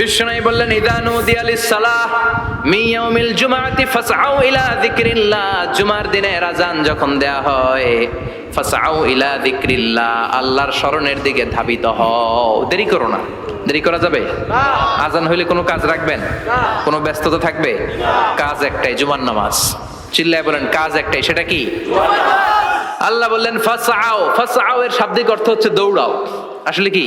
বিশ্বনাই বললেন ইদানু দিয়ালিস সালাহ মিয়াউমিল জুমাতি ফাসআউ ইলা যিকরিল্লাহ। জুমার দিনে আজান যখন দেয়া হয়, ফাসআউ ইলা যিকরিল্লাহ, আল্লাহর স্মরণের দিকে ধাবিত হও। দেরি করো না। দেরি করা যাবে? আজান হইলে কোনো কাজ রাখবেন? কোনো ব্যস্ততা থাকবে? কাজ একটাই, জুমার নামাজ। চিল্লায় বলেন, কাজ একটাই, সেটা কি? আল্লাহ বললেন, ফাসআউ ফাসআউ এর শাব্দিক অর্থ হচ্ছে দৌড়াও। আসলে কি?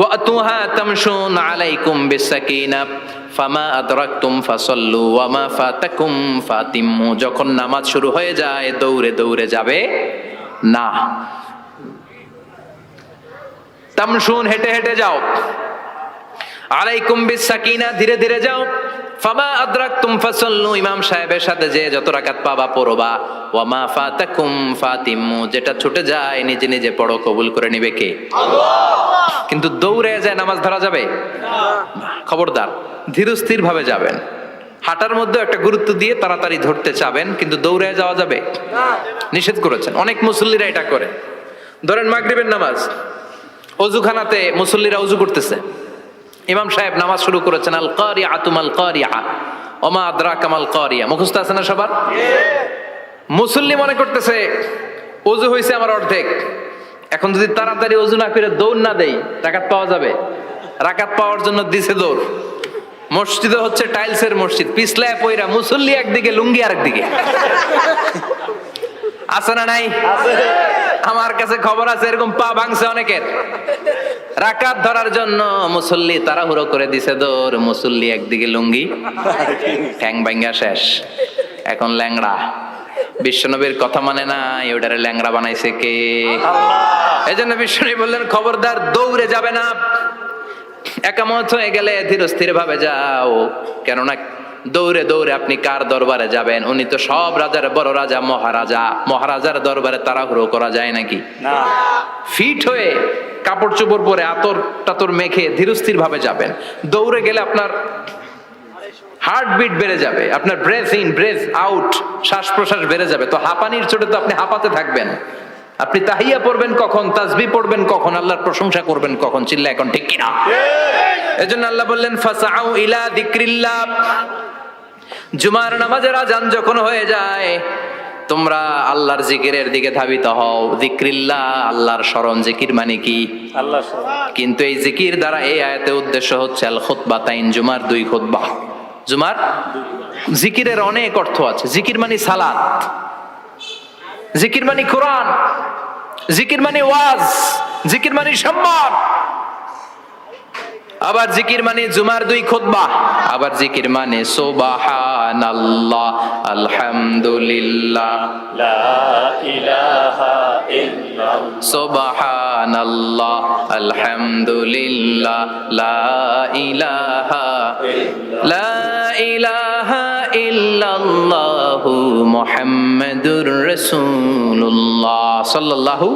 ওয়াতুহা তামশুন আলাইকুম বিসাকিনা, ফামা আদরাকতুম ফাসাল্লু ওয়ামা ফাতাকুম ফাতিমু যখন নামাজ শুরু হয়ে যায়, দৌড়ে দৌড়ে যাবে না। তামশুন হেঁটে হেঁটে যাও। আলাইকুম বিসাকিনা, ধীরে ধীরে যাও। ফামা আদরাকতুম ফাসাল্লু, ইমাম সাহেবের সাথে যে যত রাকাত পাবা, পড়বা। ওয়ামা ফাতাকুম ফাতিম্মু যেটা ছুটে যায়, নিজে নিজে পড়ো, কবুল করে নিবে কে? কিন্তু দৌড়ে যায়, নামাজ ধরা যাবে। খবরদার ধীরস্থির ভাবে যাবেন। হাঁটার মধ্যে একটা গুরুত্ব দিয়ে তাড়াতাড়ি ধরতে চাবেন, কিন্তু দৌড়ে যাওয়া যাবে? নিষেধ করেছেন। অনেক মুসল্লিরা এটা করে। ধরেন মাগরিবের নামাজ, অজুখানাতে মুসল্লিরা অজু করতেছে। ইমাম সাহেব নামাজ শুরু করেছেন আল কারিয়া আতুমাল কারিয়া ওমা আদ্রা কামাল কারিয়া। মুখস্থ আছে না সবার? মুসল্লি মনে করতেছে অজু হয়েছে আমার অর্ধেক। এখন যদি তাড়াতাড়ি অজু না করে দৌড় না দেই, রাকাত পাওয়া যাবে? রাকাত পাওয়ার জন্য দিছে দৌড়। মসজিদ হচ্ছে টাইলসের মসজিদ, পিছলায় পয়রা মুসল্লি একদিকে, লুঙ্গি আরেকদিকে। আছে না নাই? আমার কাছে খবর আছে এরকম পা ভাঙছে অনেকের। রাকাত ধরার জন্য মুসল্লি তাড়াহুড়ো করে দিছে দৌড় মুসল্লি একদিকে লুঙ্গি ঠ্যাং ভাঙ্গা শেষ। এখন ল্যাংড়া। বিশ্বনবীর কথা মানে না ওটারে ল্যাংড়া বানাইছে কে? এই জন্য বিশ্বনবী বললেন খবরদার দৌড়ে যাবে না। একামত হয়ে গেলে ধীর স্থির ভাবে যাও। কেননা দৌড়ে দৌড়ে আপনি কার দরবারে যাবেন? উনি তো সব রাজার বড় রাজা মহারাজা। মহারাজার দরবারে তাড়াহুড়ো করা যায় নাকি? ফিট হয়ে কাপড় চোপড় পরে আতর টাতর মেখে ধীরস্থির ভাবে যাবেন। দৌড়ে গেলে আপনার হার্টবিট বেড়ে যাবে আপনার ব্রেথ ইন ব্রেথ আউট শ্বাস প্রশ্বাস বেড়ে যাবে। তো হাঁপানির চোটে তো আপনি হাঁপাতে থাকবেন। আপনি তাহিয়া পড়বেন কখন তাজবি পড়বেন কখন আল্লাহর প্রশংসা করবেন কখন চিল্লা এখন ঠিক কিনা? এজন্য আল্লাহ বললেন ফাসাউ ইলা যিকরিল্লাহ। জুমার নামাজের আজান যখন হয়ে যায় তোমরা আল্লাহর জিকিরের দিকে ধাবিত হও। যিকরিল্লাহ আল্লাহর স্মরণ। জিকির মানে কি? আল্লাহ কিন্তু এই জিকির দ্বারা এই আয়াতে উদ্দেশ্য হচ্ছে আল খুতবা তাইন জুমার দুই খুতবা। জুমার? জিকিরের অনেক অর্থ আছে। জিকির মানে সালাত। জিকির মানে কোরআন জিকির মানে ওয়াজ জিকির মানে সম্মান। আবার জিকির মানে জুমার দুই খুতবা আবার জিকির মানে সুবহানাল্লাহ আলহামদুলিল্লাহ। লা ইলাহা ইল্লাল্লাহ। সুবহানাল্লাহ আলহামদুলিল্লাহ লা ইলাহা লা ইলাহা ইল্লাল্লাহু মুহাম্মাদুর রাসূলুল্লাহ সাল্লাল্লাহু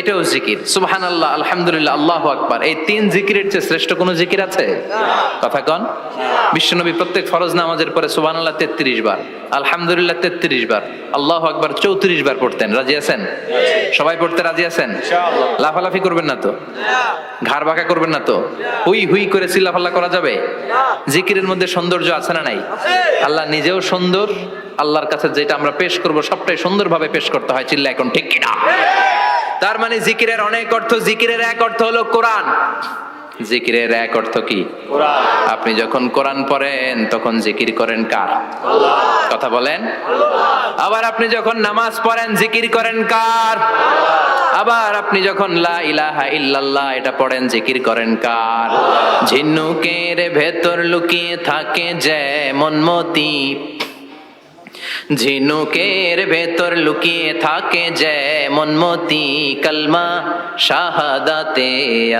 এটাও জিকির। সুবহানাল্লাহ আলহামদুলিল্লাহ আল্লাহু আকবার। এই তিন জিকিরের চেয়ে শ্রেষ্ঠ কোনো জিকির আছে? কথা কন। বিশ্বনবী প্রত্যেক ফরজ নামাজের পরে সুবহানাল্লাহ 33 বার আলহামদুলিল্লাহ 33 বার আল্লাহু আকবার 34 বার পড়তেন। রাজি আছেন? সবাই পড়তে রাজি আছেন? লাফালাফি করবেন না তো? ঘাড় বাঁকা করবেন না তো? হুই হুই করে চিল্লাফাল্লা করা যাবে? জিকিরের মধ্যে সৌন্দর্য আছে না নাই? আল্লাহ নিজেও সুন্দর আল্লাহর কাছে যেটা আমরা পেশ করব সবটাই সুন্দরভাবে পেশ করতে হয় চিল্লা এখন ঠিক কিনা? তার মানে জিকিরের অনেক অর্থ জিকিরের এক অর্থ হলো কোরআন। জিকিরের এক অর্থ কি? আপনি যখন কোরআন পড়েন তখন জিকির করেন কার? কথা বলেন? আবার আপনি যখন নামাজ পড়েন জিকির করেন কার? আবার আপনি যখন লা ইলাহা ইল্লাল্লাহ এটা পড়েন জিকির করেন কার? ঝিনুকের ভেতর লুকিয়ে থাকে যেমন মতি। ঝিনুকের ভেতর লুকিয়ে থাকে যেমন মতি কালমা শাহাদাতে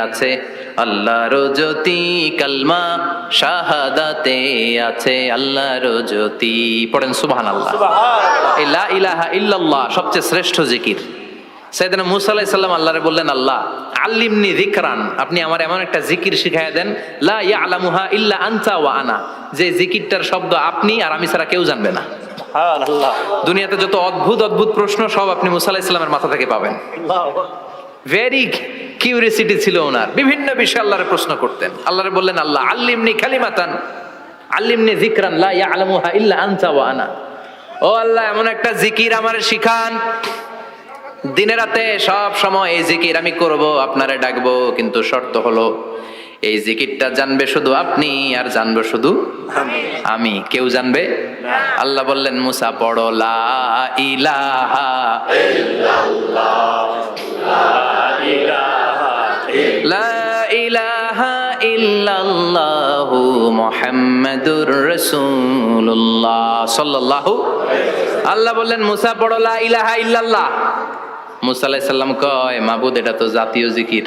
আছে। আল্লাহর জ্যোতি কালমা শাহাদাতে আছে। আল্লাহর জ্যোতি পড়েন সুবহান আল্লাহ লা ইলাহা ইল্লাল্লাহ সবচেয়ে শ্রেষ্ঠ জিকির। সাইয়েদনা মুসা আলাইহিস সালাম আল্লাহরে বললেন আল্লাহ আল্লিমনি যিকরান। আপনি আমার এমন একটা জিকির শিখাইয়া দেন লা ইয়ালামুহা ইল্লা আনতা ওয়া আনা। যে জিকিরটার শব্দ আপনি আর আমি ছাড়া কেউ জানবে না। আল্লাহ দুনিয়াতে যত অদ্ভুত অদ্ভুত প্রশ্ন সব আপনি মুসা আলাইহিস সালামের মাথা থেকে পাবেন। ভেরি কিউরিয়াসিটি ছিল ওনার। বিভিন্ন বিষয়ে আল্লাহরে প্রশ্ন করতেন। আল্লাহরে বললেন আল্লাহ আল্লিমনি কালিমাতান আল্লিমনি যিকরান লা ইয়ালামুহা ইল্লা আনতা ওয়া আনা। ও আল্লাহ এমন একটা জিকির আমারে শিখান। দিনে রাতে সব সময় এই জিকির আমি করব আপনারে ডাকবো কিন্তু শর্ত হলো এই জিকিরটা জানবে শুধু আপনি আর জানবে শুধু আমি। কেউ জানবে? আল্লাহ বললেন, মুসা, পড়ো, লা ইলাহা লা ইলাহা ইল্লাল্লাহু মুহাম্মাদুর রাসূলুল্লাহ সাল্লাল্লাহু আল্লাহ বললেন, মুসা, পড়ো ইলাহা ইল্লাল্লাহ। মুসা আলাইহিস সালাম কয়, মাবুদ, এটা তো জাতীয় জিকির।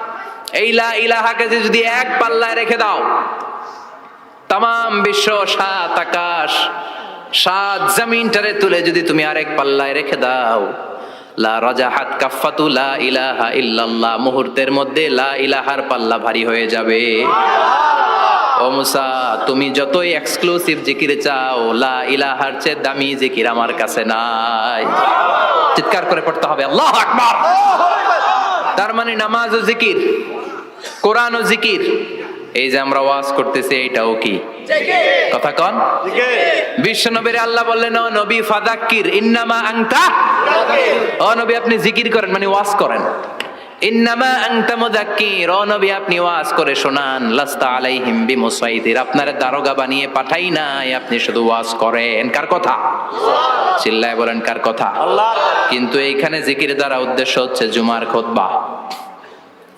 এই লা ইলাহাকে যদি এক পাল্লায় রেখে দাও তাম বিশ্ব সাত আকাশ সাত জমিনটারে তুলে যদি তুমি আরেক পাল্লায় রেখে দাও। লা রাজাহাত কাফাতু লা ইলাহা ইল্লাল্লাহ মুহূর্তের মধ্যে লা ইলাহার পাল্লা ভারী হয়ে যাবে। ও মুসা তুমি যতই এক্সক্লুসিভ জিকির চাও লা ইলাহার চেয়ে দামি জিকির আমার কাছে নাই। চিৎকার করে পড়তে হবে আল্লাহ আকবার। তার মানে নামাজ ও জিকির কোরআন ও জিকির। এই যে আমরা ওয়াজ করতেছি এইটাও কি? কথা কন। বিশ্ব নবীর আল্লাহ বললেন ও নবী ফাদাক্কির ইন্নামা আংতা ও নবী আপনি জিকির করেন মানে ওয়াজ করেন। ইন্নামা আংতা মুদাক্কির ও নবী আপনি ওয়াজ করে শোনান। লাস্তা আলাইহিম বিমুসাইদির আপনারে দারোগা বানিয়ে পাঠাই নাই আপনি শুধু ওয়াজ করেন। কার কথা? চিল্লায় বলেন কার কথা? কিন্তু এইখানে জিকির দ্বারা উদ্দেশ্য হচ্ছে জুমার খুতবা।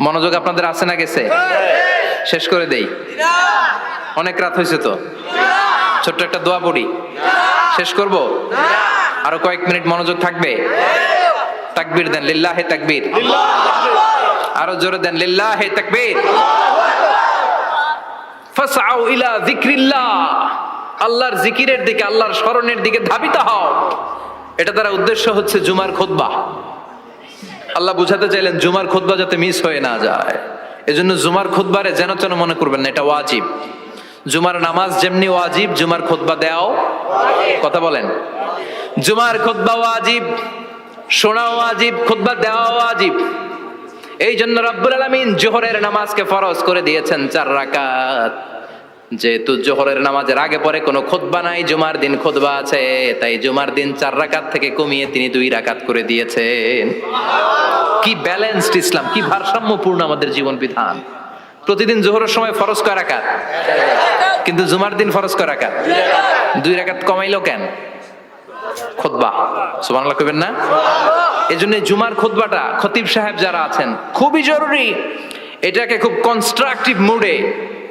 মনোযোগ আপনাদের আছে না গেছে? শেষ করে দেই। অনেক রাত হয়েছে তো। ছোট্ট একটা দোয়া পড়ি। শেষ করব? আরও কয়েক মিনিট মনোযোগ থাকবে? তাকবীর দেন, লিল্লাহে তাকবীর। আরও জোরে দেন, লিল্লাহে তাকবীর। ফাসআউ ইলা যিকরিল্লাহ। আল্লাহর জিকিরের দিকে, আল্লাহর স্মরণের দিকে ধাবিত হও। এটা দ্বারা উদ্দেশ্য হচ্ছে জুমার খুতবা। আল্লাহ বুঝাতে চাইলেন, জুমার খুতবা যাতে মিস হয়ে না যায়। এজন্য জুমার খুতবারে যেন তেন মনে করবেন না, এটা ওয়াজিব। জুমার নামাজ যেমনি ওয়াজিব, জুমার খুতবা দেওয়াও কথা বলেন। জুমার খুতবা ওয়াজিব শোনা ওয়াজিব, খুতবা দেওয়া ওয়াজিব। এই জন্য রব্বুল আলামিন জোহরের নামাজকে ফরজ করে দিয়েছেন চার রাকাত। যেহেতু জোহরের নামাজের আগে পরে কোনো খুতবা নাই, জুমার দিন খুতবা আছে, তাই জুমার দিন চার রাকাত থেকে কমিয়ে তিনি দুই রাকাত করে দিয়েছেন। কি ব্যালেন্সড ইসলাম, কি ভারসাম্যপূর্ণ আমাদের জীবন বিধান। প্রতিদিন জোহরের সময় ফরজ কয় রাকাত? কিন্তু জুমার দিন ফরজ কয় রাকাত? দুই রাকাত কমাইলো কেন? খুতবা সুবহানাল্লাহ কইবেন না? এজন্য জুমার খুতবাটা খতিব সাহেব যারা আছেন, খুবই জরুরি। এটাকে খুব কনস্ট্রাকটিভ মুডে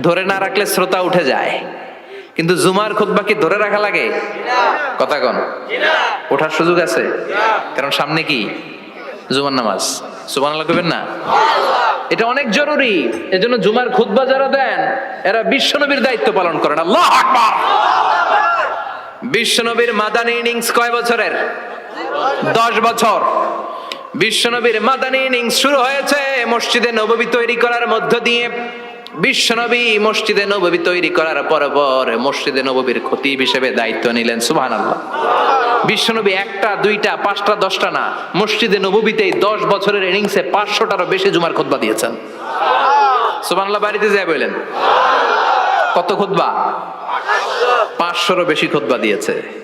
ধরে না রাখলে শ্রোতা উঠে যায়। কিন্তু জুমার খুতবা কি ধরে রাখা লাগে? কথা কন। ওঠার সুযোগ আছে? কারণ সামনে কি? জুমার নামাজ। সুবান করবেন না? এটা অনেক জরুরি। এজন্য জুমার খুতবা যারা দেন, এরা বিশ্বনবীর দায়িত্ব পালন করেন। আল্লাহ বিশ্বনবীর মাদানী ইনিংস কয় বছরের? দশ বছর। বিশ্বনবীর মাদানী ইনিংস শুরু হয়েছে মসজিদে নববী তৈরি করার মধ্য দিয়ে। বিশ্বনবী মসজিদে নববী তৈরি করার পর পর মসজিদে নববীর খতিব হিসেবে দায়িত্ব নিলেন সুবহান আল্লাহ বিশ্বনবী একটা, দুইটা, পাঁচটা, দশটা না, মসজিদে নববীতে দশ বছরের ইনিংসে পাঁচশোটারও বেশি জুমার খুতবা দিয়েছেন। সুবহান আল্লাহ বাড়িতে যায় বললেন কত খুতবা? পাঁচশোরও বেশি খুতবা দিয়েছে।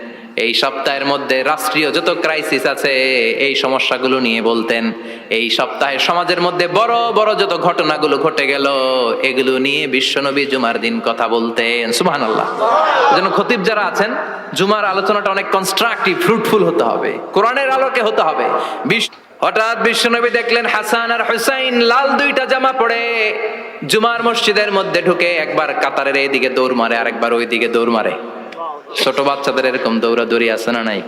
এই সপ্তাহের মধ্যে রাষ্ট্রীয় যত ক্রাইসিস আছে, এই সমস্যাগুলো নিয়ে বলতেন, এই সপ্তাহে সমাজের মধ্যে বড় বড় যত ঘটনাগুলো ঘটে গেল, এগুলো নিয়ে বিশ্বনবী জুমার দিন কথা বলতেন সুবহান আল্লাহ যেন খতিব যারা আছেন, জুমার আলোচনাটা অনেক কনস্ট্রাকটিভ ফ্রুটফুল হতে হবে, কোরআনের আলোকে হতে হবে। হঠাৎ বিশ্বনবী দেখলেন, হাসান আর হুসাইন লাল দুইটা জামা পরে জুমার মসজিদের মধ্যে ঢুকে একবার কাতারের এইদিকে দৌড় মারে, আরেকবার ওইদিকে দৌড় মারে। ছোট বাচ্চাদের এরকম দৌড়াদৌড়ি আছে না নাই?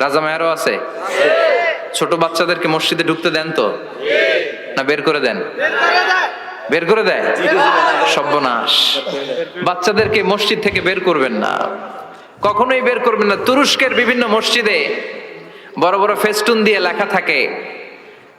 রাজা মেয়ারও আছে? ছোট বাচ্চাদেরকে মসজিদে ঢুকতে দেন তো? না বের করে দেন? বের করে দেয়? সর্বনাশ। বাচ্চাদেরকে মসজিদ থেকে বের করবেন না। কখনোই বের করবেন না। তুরস্কের বিভিন্ন মসজিদে বড় বড় ফেস্টুন দিয়ে লেখা থাকে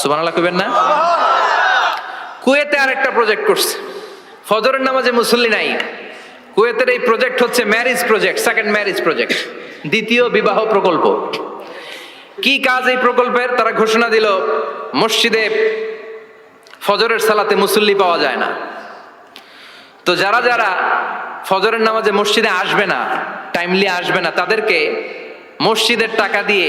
সুবহানাল্লাহ কইবেন না? কুয়েতে আরেকটা প্রজেক্ট করছে। ফজরের নামাজে মুসল্লি নাই। কুয়েতের এই প্রজেক্ট হচ্ছে marriage project second marriage project দ্বিতীয় বিবাহ প্রকল্প। কি কাজ এই প্রকল্পের? তারা ঘোষণা দিল, মসজিদে ফজরের সালাতে মুসল্লি পাওয়া যায় না। তো যারা যারা ফজরের নামাজে মসজিদে আসবে না টাইমলি আসবে না, তাদেরকে মসজিদের টাকা দিয়ে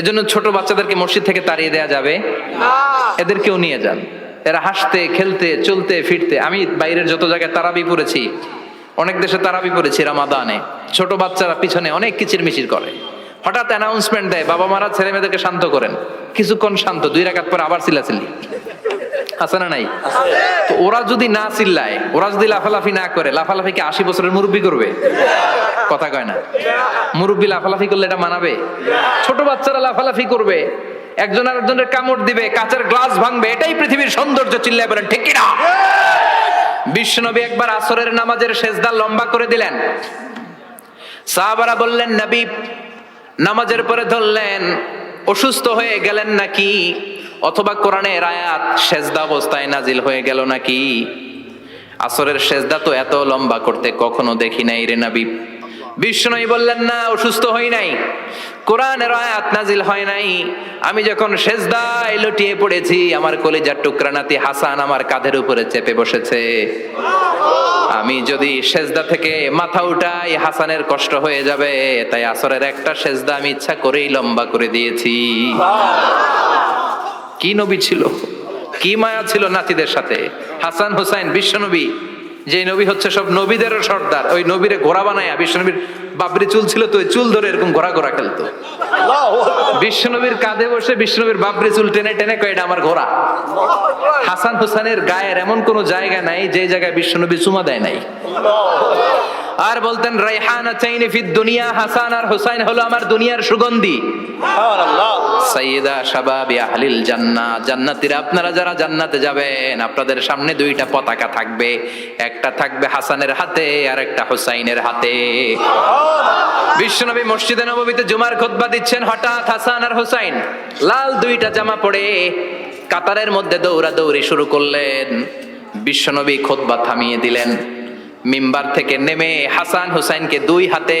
এজন্য ছোট বাচ্চাদেরকে মসজিদ থেকে তাড়িয়ে দেয়া যাবে। এদেরকেও নিয়ে যান। এরা হাসতে খেলতে চলতে ফিরতে। আমি বাইরের যত জায়গায় তারাবি পড়েছি অনেক দেশে তারাবি পড়েছি রামাদানে। ছোট বাচ্চারা পিছনে অনেক কিচির মিচির করে। হঠাৎ অ্যানাউন্সমেন্ট দেয় বাবা মারা ছেলে মেয়েদেরকে শান্ত করেন। কিছুক্ষণ শান্ত দুই রাখাত পরে আবার চিল্লাচিল্লি আছে না নাই? তো ওরা যদি না চিল্লায়, ওরা যদি লাফালাফি না করে, লাফালাফি কি আশি বছরের মুরব্বী করবে? কথা কয় না। মুরব্বী লাফালাফি করলে এটা মানাবে? ছোট বাচ্চারা লাফালাফি করবে, একজন আরেকজনের কামড় দিবে, কাঁচের গ্লাস ভাঙবে, এটাই পৃথিবীর সৌন্দর্য, চিল্লায় বলেন, ঠিক কিনা? বিশ্বনবী একবার আসরের নামাজের শেষদা লম্বা করে দিলেন। সাহাবারা বললেন, নবী, নামাজের পরে ধরলেন, অসুস্থ হয়ে গেলেন নাকি? অথবা কোরআনের আয়াত, সেজদা অবস্থায় নাজিল হয়ে গেল নাকি? আসরের সেজদা তো এত লম্বা করতে কখনো দেখি নাই রে নবী। বিষ্ণুই বললেন, না, অসুস্থ হই নাই। কোরআনের আয়াত নাজিল হয় নাই। আমি যখন সেজদায় লুটিয়ে পড়েছি, আমার কলিজার টুকরা নাতি হাসান আমার কাঁধের উপরে চেপে বসেছে। আমি যদি সেজদা থেকে মাথা উঠাই, হাসানের কষ্ট হয়ে যাবে। তাই আসরের একটা সেজদা আমি ইচ্ছা করেই লম্বা করে দিয়েছি। কি নবী ছিল? কি মায়া ছিল নাতিদের সাথে? হাসান হুসাইন, বিশ্বনবী যে নবী হচ্ছে সব নবীদেরও সর্দার, ওই নবীরে ঘোড়া বানায়া বিশ্বনবীর বাবরি চুল ছিল তো চুল ধরে এরকম ঘোরা ঘোরা খেলতো বিশ্বনবীর কাঁধে বসে বিশ্বনবীর বাবরি চুল টেনে টেনে কয় এটা আমার ঘোরা হাসান হুসানের গায়ের এমন কোন জায়গা নাই যে জায়গায় বিশ্বনবী চুমা দেয় নাই। আর বলতেন রাইহান চাইনি ফিদ দুনিয়া হাসান আর হুসাইন হলো আমার দুনিয়ার সুগন্ধি। সাইয়্যিদা শাবাবি আহলিল জান্নাহ জান্নাতীরা আপনারা যারা জান্নাতে যাবেন আপনাদের সামনে দুইটা পতাকা থাকবে। একটা থাকবে হাসানের হাতে আর একটা হুসাইনের হাতে। বিশ্বনবী মসজিদে নবমীতে জুমার খোদবা দিচ্ছেন হঠাৎ হাসান আর হুসাইন। লাল দুইটা জামা পরে কাতারের মধ্যে দৌড়া দৌড়ি শুরু করলেন। বিশ্বনবী খোদবা থামিয়ে দিলেন। মিম্বার থেকে নেমে হাসান হুসাইনকে দুই হাতে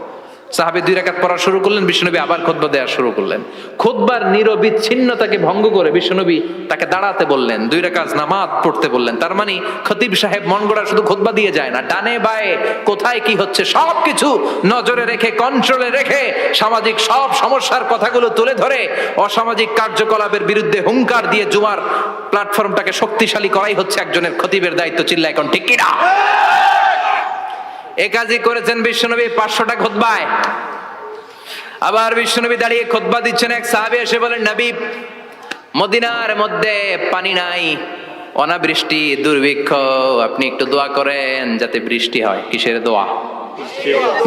সাহাবী দুই রাকাত পড়া শুরু করলেন, বিশ্বনবী আবার খুতবা দেওয়া শুরু করলেন। খুতবার নিরবিচ্ছিন্নতাকে ভঙ্গ করে বিশ্বনবী তাকে দাঁড়াতে বললেন, দুই রাকাত নামাজ পড়তে বললেন। তার মানে খতিব সাহেব মন গড়া শুধু খুতবা দিয়ে যায় না, ডানে বায়ে কোথায় কি হচ্ছে সব কিছু নজরে রেখে কন্ট্রোলে রেখে সামাজিক সব সমস্যার কথাগুলো তুলে ধরে অসামাজিক কার্যকলাপের বিরুদ্ধে হুঙ্কার দিয়ে জুমার প্ল্যাটফর্মটাকে শক্তিশালী করাই হচ্ছে একজনের খতিবের দায়িত্ব চিল্লা এখন ঠিক কিনা? এ কাজই করেছেন বিশ্বনবী পাঁচশোটা খোদবায় আবার বিশ্বনবী দাঁড়িয়ে খোদবা দিচ্ছেন এক সাহাবী, এসে বলেন, নবী, মদিনার মধ্যে পানি নাই, অনাবৃষ্টি, দুর্ভিক্ষ, আপনি একটু দোয়া করেন যাতে বৃষ্টি হয়। কিসের দোয়া?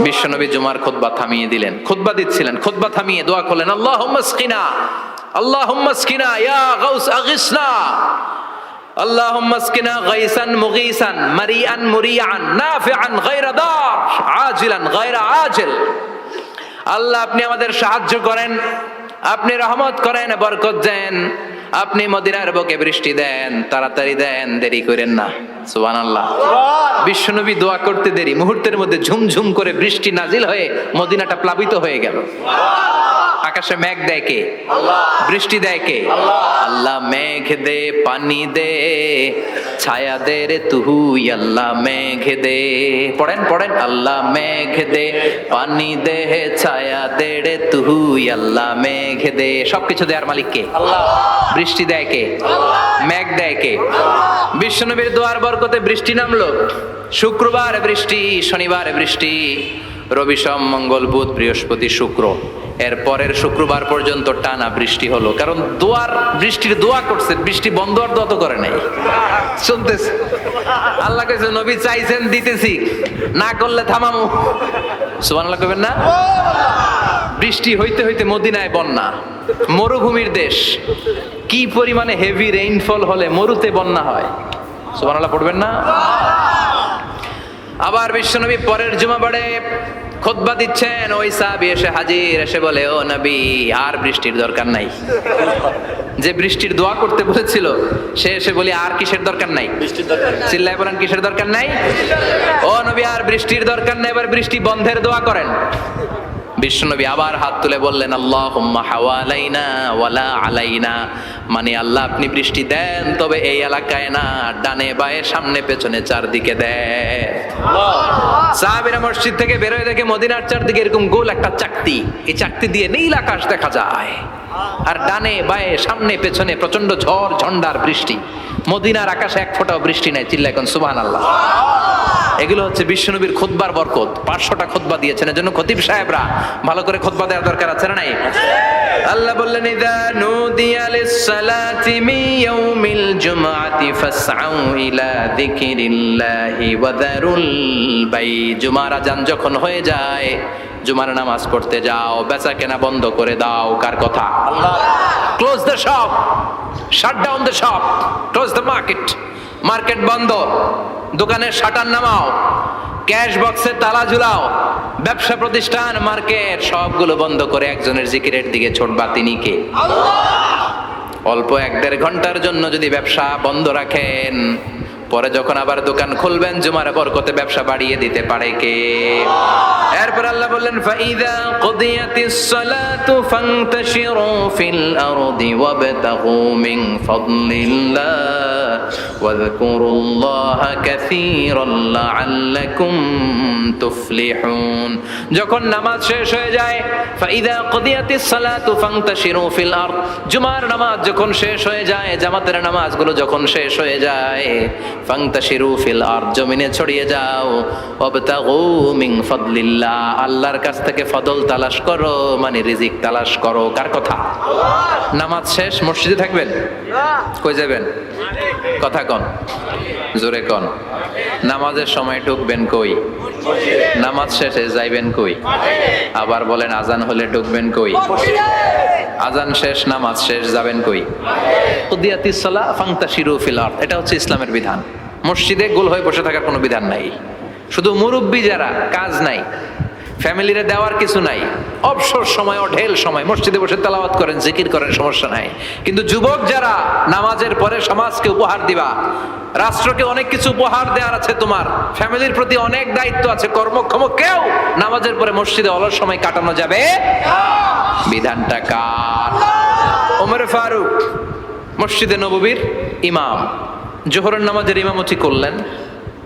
বিশ্বনবী জুমার খুতবা থামিয়ে দিলেন। খুতবা দিচ্ছিলেন, খুতবা থামিয়ে দোয়া করলেন আল্লাহ আল্লাহ اللهم اسقنا غيثا مغيثا مريئا مريعا نافعا غير ضار عاجلا غير عاجل আল্লাহ আপনি আমাদের সাহায্য করেন আপনি রহমত করেন বরকত দেন আপনি মদিনার বুকে বৃষ্টি দেন তাড়াতাড়ি দেন দেরি করেন না সুবান আল্লাহ বিশ্বনবী দোয়া করতে দেরি মুহূর্তের মধ্যে ঝুমঝুম করে বৃষ্টি নাজিল হয়ে মদিনাটা প্লাবিত হয়ে গেল আকাশে মেঘ দেয় কে? বৃষ্টি দেয় কে? আল্লাহ। মেঘ দে পানি দে ছায়া দে রে তুহুই আল্লাহ মেঘ দে। পড়েন পড়েন। আল্লাহ মেঘ দে পানি দে ছায়া দে রে তুহুই আল্লাহ মেঘ দে। সবকিছু দেয়ার মালিক কে? বৃষ্টি দেয় কে? মেঘ দেয় কে? বিশ্বনবীর দোয়ার বরকতে বৃষ্টি নামলো। শুক্রবার বৃষ্টি শনিবার বৃষ্টি। রবি সোম, মঙ্গল বুধ, বৃহস্পতি শুক্র। এর পরের শুক্রবার পর্যন্ত টানা বৃষ্টি হলো। কারণ দোয়ার বৃষ্টির দোয়া করছে, বৃষ্টি বন্ধ আর দত করে নাই। চলতেছে আল্লাহ কাছে নবী চাইছেন, দিতেছি। না করলে থামামু। সুবহানাল্লাহ কইবেন না? বৃষ্টি হইতে হইতে মদিনায় বন্যা, মরুভূমির দেশ। কি পরিমাণে হেভি রেইনফল হলে মরুতে বন্যা হয়? সুবহানাল্লাহ পড়বেন না? আবার বিশ্বনবী পরের জুমাবারে খোদবা দিচ্ছেন ওই সাবি এসে হাজির এসে বলে ও নবী আর বৃষ্টির দরকার নাই। যে বৃষ্টির দোয়া করতে বলেছিল সে এসে বলি আর কিসের দরকার নাই? বৃষ্টির দরকার চিল্লায় বলেন কিসের দরকার নাই? ও নবী আর বৃষ্টির দরকার নাই। এবার বৃষ্টি বন্ধের দোয়া করেন। বিশ্বনবী আবার হাত তুলে বললেন আল্লাহ হাওয়ালাইনা ওয়ালা আলাইনা। মানে আল্লাহ আপনি বৃষ্টি দেন তবে এই এলাকায় না ডানে বায়ে সামনে পেছনে চারদিকে দেন। সাহাবিরা মসজিদ থেকে বেরোয় দেখে মদিনার চারদিকে এরকম গোল একটা চাকতি। এই চাকতি দিয়ে নীল আকাশ দেখা যায়। আর ডানে বায়ে সামনে পেছনে প্রচণ্ড ঝড় ঝন্ডার বৃষ্টি। মদিনার আকাশে এক ফোঁটাও বৃষ্টি নাই চিল্লা এখন সুবহান আল্লাহ এগুলো হচ্ছে বিশ্বনবীর খুতবার বরকত। পাঁচশোটা খুতবা দিয়েছেন। এজন্য খতিব সাহেবরা ভালো করে খুতবা দেওয়ার দরকার আছে না নাই? আল্লাহ বললেন ইদা নুদিয়া লিস-সালাতি মিন ইয়াউমিল জুমআতি ফাসআউ ইলা যিকিরিল্লাহি ওয়া দারুল বাই জুমার আজান যখন হয়ে যায় জুমার নামাজ পড়তে যাও বেচা কেনা বন্ধ করে দাও। কার কথা? আল্লাহ। Close the shop shut down the shop close the market market বন্ধ দোকানের শাটার নামাও ক্যাশ বক্সে তালা ঝুলাও ব্যবসা প্রতিষ্ঠান মার্কেট সবগুলো বন্ধ করে একজনের জিকিরের দিকে ছোটবা তিনি কে? অল্প এক দেড় ঘণ্টার জন্য যদি ব্যবসা বন্ধ রাখেন পরে যখন আবার দোকান খুলবেন, জুমার বরকতে ব্যবসা বাড়িয়ে দিতে পারে কে? এরপর আল্লাহ বললেন, ফাইদা কুদিয়াতিস সালাতু ফান্তাশিরু ফিল আরদি ওয়াবতাগু মিন ফাদলিল্লাহ ওয়াযকুরুল্লাহা কাসীরান লাআল্লাকুম তুফলিহুন। যখন নামাজ শেষ হয়ে যায়, ফাইদা কুদিয়াতিস সালাতু ফান্তাশিরু ফিল আরদ। জুমার নামাজ যখন শেষ হয়ে যায়, জামাতের নামাজগুলো যখন শেষ হয়ে যায় ফান্তাশিরু ফিল আরদ, জমিনে ছড়িয়ে যাও। ওয়াবতাগু মিন ফাদলিল্লাহ, আল্লাহর কাছ থেকে ফদল তালাশ করো মানে রিজিক তালাশ করো। কার কথা? নামাজ শেষ, মসজিদে থাকবেন? কই যাবেন? কথা কন, জোরে কন। নামাজের সময় ঢুকবেন কই? নামাজ শেষে যাইবেন কই? আবার বলেন আজান হলে ঢুকবেন কই? আজান শেষ, নামাজ শেষ, যাবেন কই? উদিয়াতিস সালাহ ফাংতাশিরু ফিল আরদ। এটা হচ্ছে ইসলামের বিধান। মসজিদে গোল হয়ে বসে থাকার কোনো বিধান নাই। শুধু মুরব্বী যারা, কাজ নাই। ফ্যামিলিরে দেওয়ার কিছু নাই। অবসর সময় ও ঢেল সময়, মসজিদে বসে তেলাওয়াত করেন, জিকির করেন, সমস্যা নাই। কিন্তু যুবক যারা, নামাজের পরে সমাজকে উপহার দিবা, রাষ্ট্রকে অনেক কিছু উপহার দেওয়ার আছে তোমার, ফ্যামিলির প্রতি অনেক দায়িত্ব আছে, কর্মক্ষম কেউ নামাজের পরে মসজিদে অলস সময় কাটানো যাবে? বিধানটা কার? ওমর ফারুক, মসজিদে নববীর ইমাম। জোহরের নামাজের ইমামতি করলেন।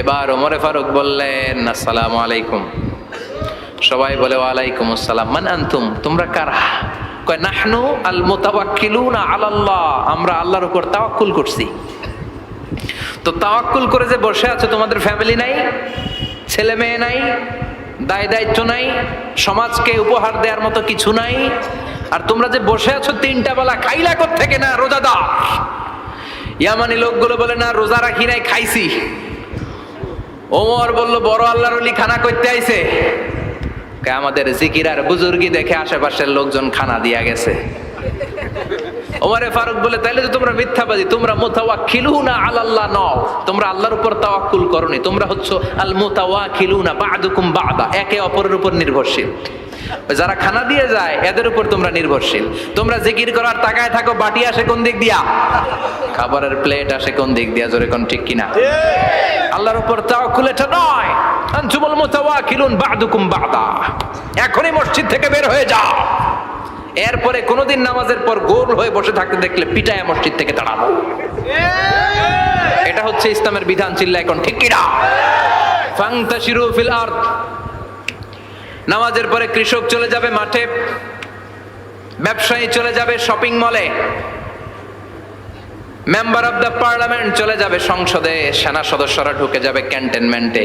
এবার ওমরে ফারুক বললেন, আসসালামু আলাইকুম। সবাই বলে, ওয়ালাইকুম আসসালাম। মান আনতুম? তোমরা কারা? কয়, নাহনু আল মুতাওয়াক্কিলুনা আলাল্লাহ। আমরা আল্লাহর উপর তাওয়াক্কুল করছি। তো তাওয়াক্কুল করে যে বসে আছো, তোমাদের ফ্যামিলি নাই? ছেলে মেয়ে নাই? দায় দায়িত্ব নাই? সমাজকে উপহার দেওয়ার মতো কিছু নাই? আর তোমরা যে বসে আছো, তিনটা বেলা খাইলা থেকে না, রোজাদার? ইয়ামানি লোকগুলো বলে, না, রোজা রাখি নাই, খাইছি। ওমর বলল, বড় আল্লাহর অলি খানা করতে আইছে? আমাদের জিকিরার বুজুর্গি দেখে আশেপাশের লোকজন খানা দিয়া গেছে। ওমরে ফারুক বলে, তাইলে তো তোমরা মিথ্যাবাদী, তোমরা মুতাওয়াক্কিলুনা আলাল্লাহ নও। তোমরা আল্লাহর উপর তাওয়াক্কুল করনি, তোমরা হচ্ছে আল মুতাওয়াক্কিলুনা বা'দুকুম বা'দা, একে অপরের উপর নির্ভরশীল। যারা খানা দিয়ে যায়, এদের উপর তোমরা নির্ভরশীল। তোমরা জিকির করার তাকায় থাকো, বাটি আসে কোন দিক দিয়া? খাবারের প্লেট আসে কোন দিক দিয়া, জোরে কোন ঠিক কিনা? আল্লাহর উপর তাওয়াক্কুল এটা নয়। আনতুমুল মুতাওয়াক্কিলুন বা'দুকুম বা'দা। এখনই মসজিদ থেকে বের হয়ে যাও। এরপরে কোনোদিন নামাজের পর গোল হয়ে বসে থাকতে দেখলে পিটায় মসজিদ থেকে তাড়াবো এটা হচ্ছে ইসলামের বিধান, চিল্লা এখন ঠিক কিনা? ফিল আরদ। নামাজের পরে কৃষক চলে যাবে মাঠে, ব্যবসায়ী চলে যাবে শপিং মলে, মেম্বার অফ দ্য পার্লামেন্ট চলে যাবে সংসদে, সেনা সদস্যরা ঢুকে যাবে ক্যান্টনমেন্টে।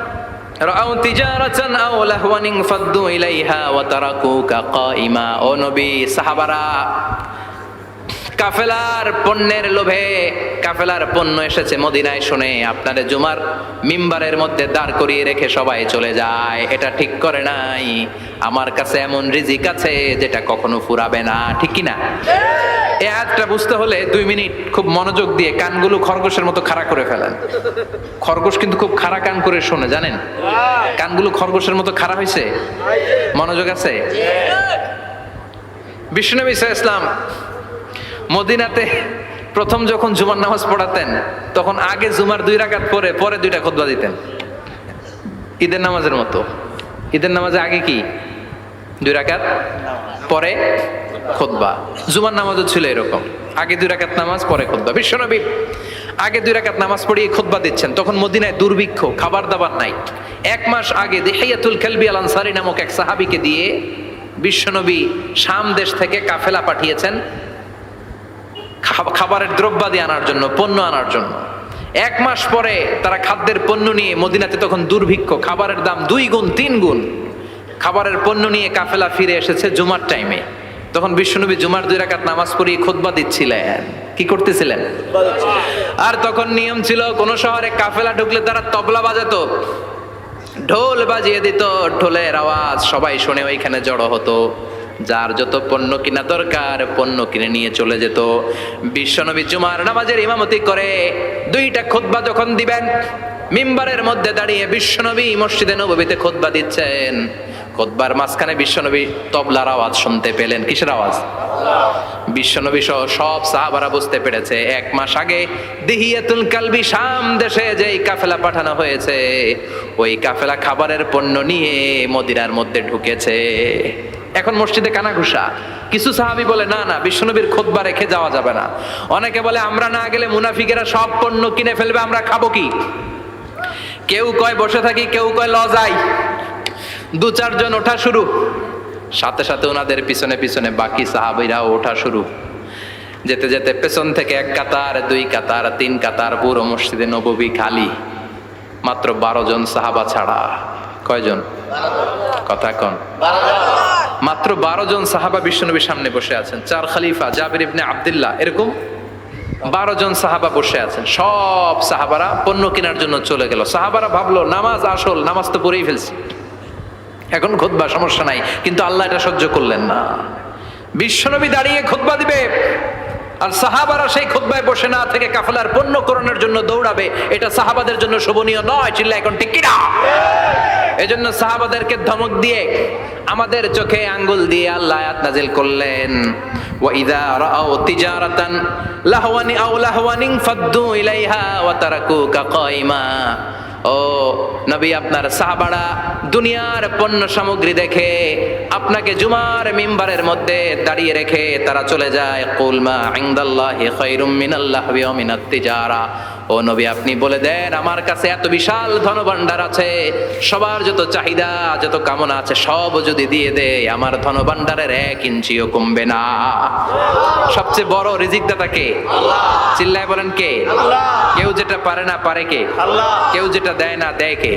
রাআউ তিজারাতান আও লাহওয়ান ফাদ্দু ইলাইহা ওয়া তারাকুকা কাইমা ও নবী সাহাবারা কাফেলার পণ্যের লোভে কাফেলার পণ্য এসেছে মদিনায় শুনে আপনাদের জুমার মিম্বারের মধ্যে দাঁড় করিয়ে রেখে সবাই চলে যায়। এটা ঠিক করে নাই। আমার কাছে এমন রিজিক আছে যেটা কখনো ফুরাবে না। ঠিক কি না এই আয়াতটা বুঝতে হলে দুই মিনিট খুব মনোযোগ দিয়ে কানগুলো খরগোশের মতো খাড়া করে ফেলেন। খরগোশ কিন্তু খুব খাড়া কান করে শোনে জানেন? কানগুলো খরগোশের মতো খাড়া হয়েছে? মনোযোগ আছে? বিষ্ণুনবী ইসা ইসলাম মদিনাতে প্রথম যখন জুমার নামাজ পড়াতেন, তখন আগে জুমার দুই রাকাত পরে পরে দুইটা খোদবা দিতেন। ঈদের নামাজের মতো। ঈদের নামাজে আগে কি? দুই রাকাত, পরে খোদবা। জুমার নামাজও ছিল এরকম। আগে দুই রাকাত নামাজ, পরে খোদবা। বিশ্বনবী আগে দুই রাকাত নামাজ পড়িয়ে খুতবা দিচ্ছেন। তখন মদিনায় দুর্ভিক্ষ খাবার দাবার নাই। এক মাস আগে দেহাইয়াতুল খেলবি আল আনসারি নামক এক সাহাবিকে দিয়ে বিশ্বনবী শাম দেশ থেকে কাফেলা পাঠিয়েছেন। খাবারের দ্রব্যাদি আনার জন্য, পণ্য আনার জন্য। এক মাস পরে তারা খাদ্যের পণ্য নিয়ে মদিনাতে তখন দুর্ভিক্ষ। খাবারের দাম দুই গুণ, তিন গুণ। খাবারের পণ্য নিয়ে কাফেলা ফিরে এসেছে জুমার টাইমে তখন বিশ্বনবী জুমার দুই রাকাত নামাজ পড়িয়ে খুতবা দিচ্ছিলেন। কি করতেছিলেন? আর তখন নিয়ম ছিল, কোন শহরে কাফেলা ঢুকলে তারা তবলা বাজাতো। ঢোল বাজিয়ে দিত, ঢোলের আওয়াজ সবাই শুনে ওইখানে জড়ো হতো। যার যত পণ্য কিনা দরকার, পণ্য কিনে নিয়ে চলে যেত। বিশ্বনবী জুমার নামাজের ইমামতি করে দুইটা খুতবা যখন দিবেন, মিম্বারের মধ্যে দাঁড়িয়ে বিশ্বনবী মসজিদে নবীতে খুতবা দিচ্ছেন। খুতবার মাঝখানে বিশ্বনবী তবলার আওয়াজ শুনতে পেলেন। কিসের আওয়াজ? বিশ্বনবী সহ সব সাহাবারা বুঝতে পেরেছে, এক মাস আগে দিহিয়াতুল কালবি শাম দেশে যেই কাফেলা পাঠানো হয়েছে, ওই কাফেলা খাবারের পণ্য নিয়ে মদিনার মধ্যে ঢুকেছে। এখন মসজিদে কানাঘুষা। কিছু সাহাবি বলে, না না, বিশ্বনবীর খোদবা রেখে যাওয়া যাবে না। অনেকে বলে, আমরা না গেলে মুনাফিকেরা সব পণ্য কিনে ফেলবে, আমরা খাব কি? কেউ কয়, বসে থাকি। কেউ কয়, ল, যাই। দু চারজন ওঠা শুরু। সাথে সাথে ওনাদের পিছনে পিছনে বাকি সাহাবিরাও ওঠা শুরু। যেতে যেতে পেছন থেকে এক কাতার, দুই কাতার, তিন কাতার, পুরো মসজিদে নববী খালি। মাত্র বারো জন সাহাবা ছাড়া। কয়জন? কথা কন। মাত্র বারো জন সাহাবা বিশ্বনবীর সামনে বসে আছেন। চার খালিফা, জাবির ইবনে আবদুল্লাহ, এরকম বারো জন সাহাবা বসে আছেন। সব সাহাবারা পণ্য কেনার জন্য চলে গেল। সাহাবারা ভাবলো, নামাজ আসল, নামাজ তো পড়েই ফেলছি। এখন খোদবা সমস্যা নাই, কিন্তু আল্লাহ এটা সহ্য করলেন না। বিশ্বনবী দাঁড়িয়ে খোদবা দিবে। আর সাহাবারা সেই খুতবায় বসে না থেকে কাফেলার পণ্য করণের জন্য দৌড়াবে, এটা সাহাবাদের জন্য শোভনীয় নয় চিল্লা এখন ঠিক কিনা? এজন্য সাহাবাদেরকে ধমক দিয়ে আমাদের চোখে আঙ্গুল দিয়ে আল্লাহ নাজিল করলেন ও নবী, আপনার সাহাবাড়া দুনিয়ার পণ্য সামগ্রী দেখে আপনাকে জুমার মিম্বারের মধ্যে দাঁড়িয়ে রেখে তারা চলে যায়। কুলমা ইনদাল্লাহি খায়রুম মিনাল্লাহি ওয়া মিনাত তিজারা। ও নবী আপনি বলে দেন আমার কাছে এত বিশাল ধনভাণ্ডার আছে। সবার যত চাহিদা যত কামনা আছে সব যদি দিয়ে দেয় আমার ধনভাণ্ডারের এক ইঞ্চিও কমবে না। সবচেয়ে বড় রিজিক দাতা কে চিল্লায় বলেন কে? কেউ যেটা পারে না পারে কে? কেউ যেটা দেয় না দেয় কে?